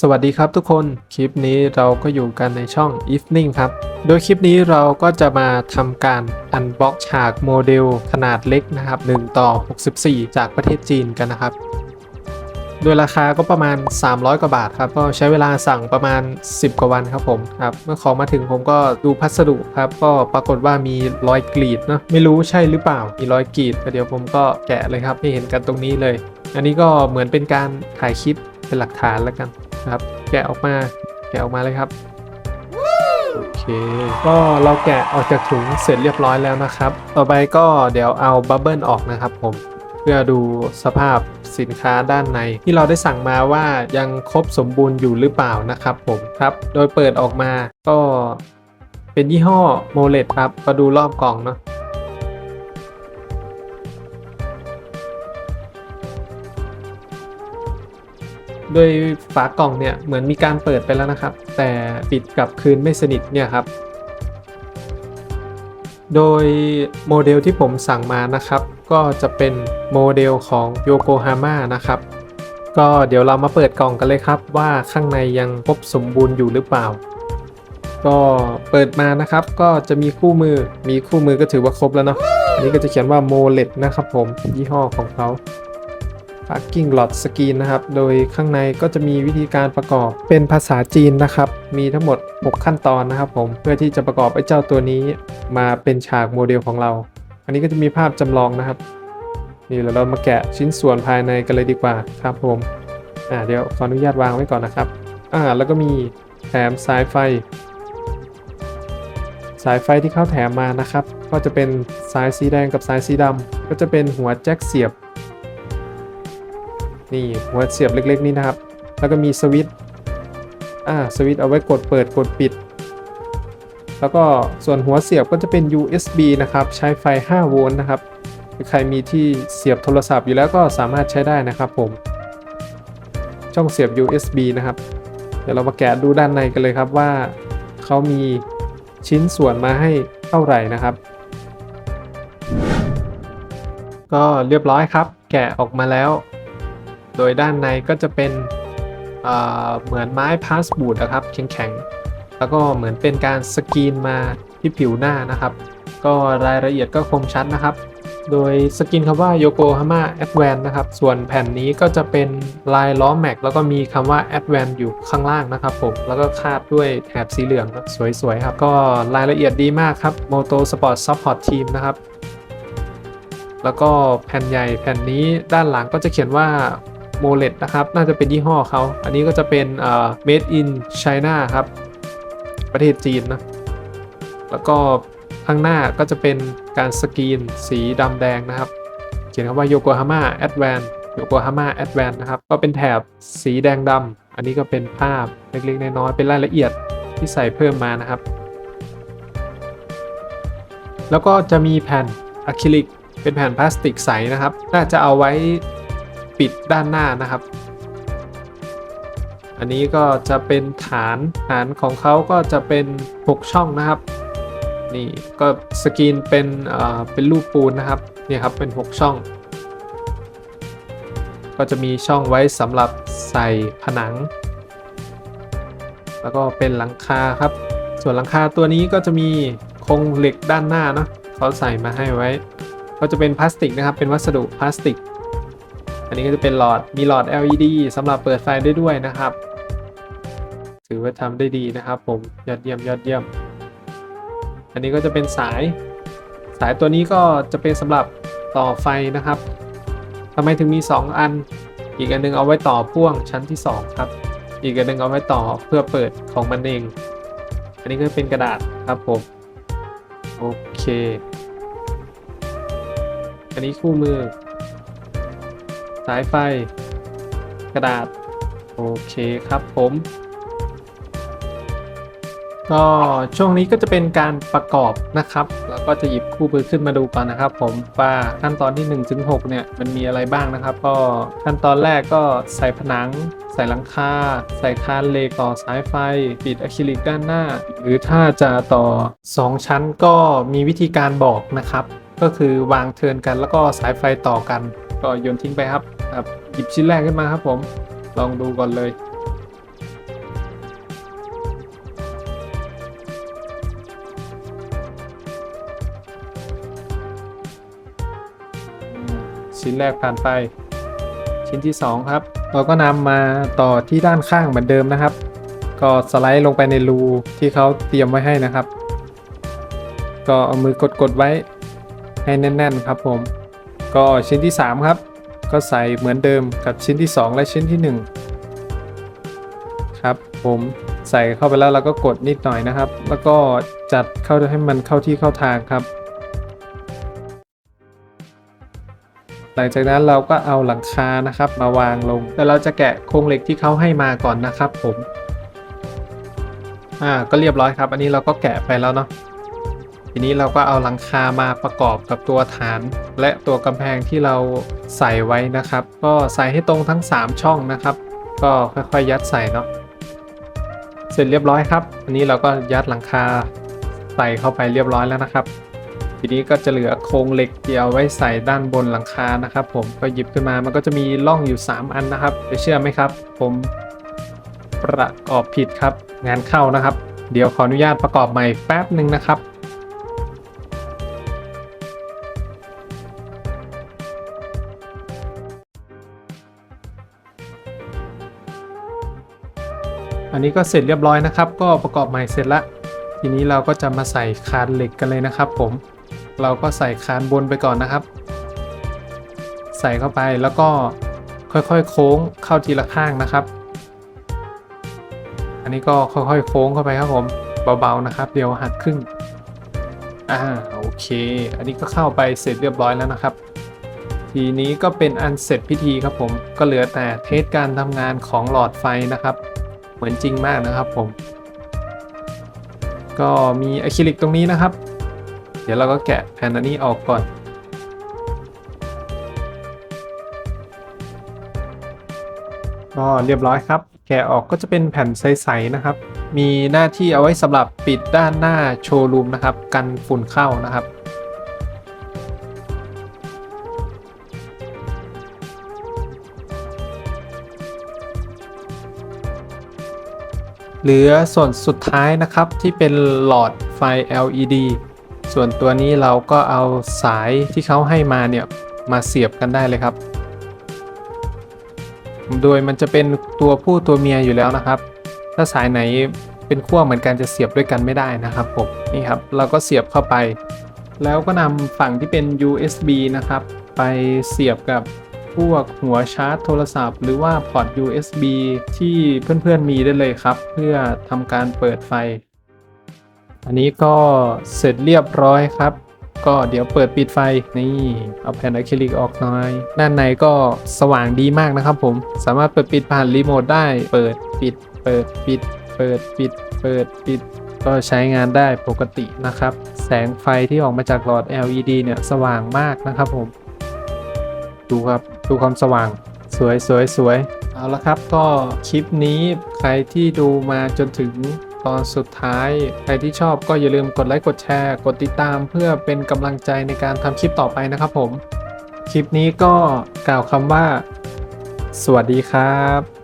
สวัสดีครับทุกคน คลิปนี้เราก็อยู่กันในช่อง Evening ครับ โดยคลิปนี้เราก็จะมาทำการอันบ็อกฉากโมเดลขนาดเล็กนะครับ 1 ต่อ 64 จากประเทศจีนกันนะครับ โดยราคาก็ประมาณ 300 กว่าบาทครับ ก็ใช้เวลาสั่งประมาณ 10 กว่าวันครับผมครับ เมื่อของมาถึงผมก็ดูพัสดุครับ ก็ปรากฏว่ามีรอยกรีดเนะไม่รู้ใช่หรือเปล่า มีรอยกรีดแต่เดี๋ยวผมก็แกะเลยครับให้เห็นกันตรงนี้เลย อันนี้ก็เหมือนเป็นการถ่ายคลิปเป็นหลักฐานแล้วกัน นะครับ แกะออกมา แกะออกมาเลยครับ โอเค ก็เราแกะออกจากถุงเสร็จเรียบร้อยแล้วนะครับ ต่อไปก็เดี๋ยวเอาบับเบิลออกนะครับผม เพื่อดูสภาพสินค้าด้านใน ที่เราได้สั่งมาว่ายังครบสมบูรณ์อยู่หรือเปล่านะครับผมครับ โดยเปิดออกมาก็เป็นยี่ห้อโมเลตครับ ก็ดูรอบกล่องเนาะ โดยฝากล่องเนี่ยเหมือนมีการเปิดไปแล้วนะครับ แต่ปิดกลับคืนไม่สนิทเนี่ยครับ โดยโมเดลที่ผมสั่งมานะครับ ก็จะเป็นโมเดลของโยโกฮาม่านะครับ ก็เดี๋ยวเรามาเปิดกล่องกันเลยครับ ว่าข้างในยังครบสมบูรณ์อยู่หรือเปล่า ก็เปิดมานะครับ ก็จะมีคู่มือมีคู่มือก็ถือว่าครบแล้วเนาะอันนี้ก็จะเขียนว่าโมเลตนะครับผมยี่ห้อของเขา Parking Lot Screen นะครับ โดยข้างในก็จะมีวิธีการประกอบเป็นภาษาจีนนะครับ มีทั้งหมด 6 ขั้นตอนนะครับผม เพื่อที่จะประกอบไอ้เจ้าตัวนี้มาเป็นฉากโมเดลของเรา อันนี้ก็จะมีภาพจำลองนะครับ นี่แล้วเรามาแกะชิ้นส่วนภายในกันเลยดีกว่าครับผม อ่าเดี๋ยวขออนุญาตวางไว้ก่อนนะครับ อ่าแล้วก็มีแถมสายไฟ สายไฟที่เข้าแถมมานะครับ ก็จะเป็นสายสีแดงกับสายสีดำก็จะเป็นหัวแจ็คเสียบ นี่หัวเสียบเล็ก ๆ นี่นะครับ แล้วก็มีสวิตช์อ่าสวิตช์เอาไว้กดเปิดกดปิด แล้วก็ส่วนหัวเสียบก็จะเป็น USB นะครับ ใช้ไฟ 5 โวลต์นะครับ ใครมีที่เสียบโทรศัพท์อยู่แล้วก็สามารถใช้ได้นะครับผม ช่องเสียบ USB นะครับ เดี๋ยวเรามาแกะดูด้านในกันเลยครับว่าเขามีชิ้นส่วนมาให้เท่าไหร่นะครับ ก็เรียบร้อยครับ แกะออกมาแล้ว โดยด้านในก็จะเป็นเเหมือนไม้พาสบูดนะครับแข็งๆ แล้วก็เหมือนเป็นการสกรีนมาที่ผิวหน้านะครับ ก็รายละเอียดก็คมชัดนะครับ โดยสกรีนคำว่า Yokohama Advance นะครับ ส่วนแผ่นนี้ก็จะเป็นลายล้อแม็กแล้วก็มีคำว่า Advance อยู่ข้างล่างนะครับผม แล้วก็คาดด้วยแถบสีเหลืองสวยๆครับ ก็รายละเอียดดีมากครับ Moto Sport Support Team นะครับแล้วก็แผ่นใหญ่แผ่นนี้ด้านหลังก็จะเขียนว่า โมเลตนะครับ น่าจะเป็นยี่ห้อเขา อันนี้ก็จะเป็นเอ่อ made in China ครับ ประเทศจีนนะ แล้วก็ข้างหน้าก็จะเป็นการสกรีนสีดำแดงนะครับ เขียนคำว่า Yokohama Advance Yokohama Advance นะครับ ก็เป็นแถบสีแดงดำ อันนี้ก็เป็นภาพเล็กๆ น้อยๆ เป็นรายละเอียดที่ใส่เพิ่มมานะครับ แล้วก็จะมีแผ่นอะคริลิกเป็นแผ่นพลาสติกใสนะครับ น่าจะเอาไว้ ปิดด้านหน้านะครับ อันนี้ก็จะเป็นฐานฐานของเขาก็จะเป็น 6 ช่องนะครับ นี่ก็สกรีนเป็นเอ่อเป็นรูปปูนนะครับนี่ครับเป็น 6 ช่อง ก็จะมีช่องไว้สำหรับใส่ผนัง แล้วก็เป็นหลังคาครับ ส่วนหลังคาตัวนี้ก็จะมีโครงเหล็กด้านหน้าเนาะเขาใส่มาให้ไว้ ก็จะเป็นพลาสติกนะครับเป็นวัสดุพลาสติก นนี้ก็จะเป็นหลอดมีหลอด LED สำหรับเปิดไฟได้ด้วยนะครับ ถือว่าทำได้ดีนะครับผมยอดเยี่ยมยอดเยี่ยม อันนี้ก็จะเป็นสาย สายตัวนี้ก็จะเป็นสำหรับต่อไฟนะครับทำไมถึงมี 2 อัน อีกอันหนึงเอาไว้ต่อพ่วงชั้นที่ 2 ครับ อีกอันหนึงเอาไว้ต่อเพื่อเปิดของมันเอง อันนี้ก็เป็นกระดาษครับผม โอเค อันนี้คู่มือ สายไฟ กระดาษ โอเคครับผม ก็ช่วงนี้ก็จะเป็นการประกอบนะครับ แล้วก็จะหยิบคู่มือขึ้นมาดูก่อนนะครับ ผมว่าขั้นตอนที่1ถึง6เนี่ยมันมีอะไรบ้างนะครับ ก็ขั้นตอนแรกก็ใส่ผนังใส่หลังคา ใส่คานเหล็กต่อสายไฟ ปิดอะคริลิกด้านหน้า หรือถ้าจะต่อ 2 ชั้นก็มีวิธีการบอกนะครับ ก็คือวางเทินกันแล้วก็สายไฟต่อกัน ก็โยนทิ้งไปครับครับหยิบชิ้นแรกขึ้นมาครับผมลองดูก่อนเลยชิ้นแรกผ่านไป ชิ้นที่ 2 ครับ เราก็นำมาต่อที่ด้านข้างเหมือนเดิมนะครับ ก็สไลด์ลงไปในรูที่เขาเตรียมไว้ให้นะครับ ก็เอามือกดๆไว้ให้แน่น ๆ ครับผม ก็ชิ้นที่ 3 ครับ ก็ใส่เหมือนเดิมกับชิ้นที่ 2 และชิ้นที่ 1 ครับผมใส่เข้าไปแล้วเราก็กดนิดหน่อยนะครับ แล้วก็จัดเข้าให้มันเข้าที่เข้าทางครับ หลังจากนั้นเราก็เอาหลังคานะครับ มาวางลงแล้วเราจะแกะโครงเหล็กที่เขาให้มาก่อนนะครับ ผมอ่าก็เรียบร้อยครับ อันนี้เราก็แกะไปแล้วเนาะ ทีนี้เราก็เอาหลังคามาประกอบกับตัวฐาน และตัวกำแพงที่เราใส่ไว้นะครับ ก็ใส่ให้ตรงทั้ง 3 ช่องนะครับ ก็ค่อยๆยัดใส่เนาะเสร็จเรียบร้อยครับ อันนี้เราก็ยัดหลังคาใส่เข้าไปเรียบร้อยแล้วนะครับ ทีนี้ก็จะเหลือโครงเหล็กที่เอาไว้ใส่ด้านบนหลังคานะครับ ผมก็หยิบขึ้นมามันก็จะมีร่องอยู่ 3 อันนะครับจะเชื่อไหมครับ ผมประกอบผิดครับ งานเข้านะครับ เดี๋ยวขออนุญาตประกอบใหม่แป๊บหนึ่งนะครับ อันนี้ก็เสร็จเรียบร้อยนะครับ ก็ประกอบใหม่เสร็จละ ทีนี้เราก็จะมาใส่คานเหล็กกันเลยนะครับ ผม เราก็ใส่คานบนไปก่อนนะครับ ใส่เข้าไปแล้วก็ค่อยๆ โค้งเข้าทีละข้างนะครับ อันนี้ก็ค่อยๆ โค้งเข้าไปครับผมเบาๆนะครับ เดี๋ยวหักครึ่งอ่าโอเค อันนี้ก็เข้าไปเสร็จเรียบร้อยแล้วนะครับ ทีนี้ก็เป็นอันเสร็จพิธีครับผมก็เหลือแต่เทสการทำงานของหลอดไฟนะครับ เหมือนจริงมากนะครับผม ก็มีอะคริลิกตรงนี้นะครับ เดี๋ยวเราก็แกะแผ่นอันนี้ออกก่อน ก็เรียบร้อยครับ แกะออกก็จะเป็นแผ่นใสๆนะครับ มีหน้าที่เอาไว้สำหรับปิดด้านหน้าโชว์รูมนะครับ กันฝุ่นเข้านะครับ เหลือส่วนสุดท้ายนะครับที่เป็นหลอดไฟ LED ส่วนตัวนี้เราก็เอาสายที่เขาให้มาเนี่ย มาเสียบกันได้เลยครับ โดยมันจะเป็นตัวผู้ตัวเมียอยู่แล้วนะครับ ถ้าสายไหนเป็นขั้วเหมือนกันจะเสียบด้วยกันไม่ได้นะครับผมนี่ครับ เราก็เสียบเข้าไป แล้วก็นำฝั่งที่เป็น USB นะครับ ไปเสียบกับ พวกหัวชาร์จโทรศัพท์ หรือว่าพอร์ต USB ที่เพื่อนๆมีได้เลยครับ เพื่อทำการเปิดไฟ อันนี้ก็เสร็จเรียบร้อยครับ ก็เดี๋ยวเปิดปิดไฟนี่เอาแผ่นอะคริลิกออกหน่อยด้านในก็สว่างดีมากนะครับผมสามารถเปิดปิดผ่านรีโมทได้ เปิดปิด เปิดปิด เปิดปิด เปิดปิดก็ใช้งานได้ปกตินะครับ แสงไฟที่ออกมาจากหลอด LED เนี่ยสว่างมากนะครับผม ดูครับดูความสว่างสวยสวยสวยเอาละครับก็คลิปนี้ใครที่ดูมาจนถึงตอนสุดท้าย ใครที่ชอบก็อย่าลืมกดไลค์กดแชร์ กดติดตามเพื่อเป็นกำลังใจในการทำคลิปต่อไปนะครับผม คลิปนี้ก็กล่าวคำว่า สวัสดีครับ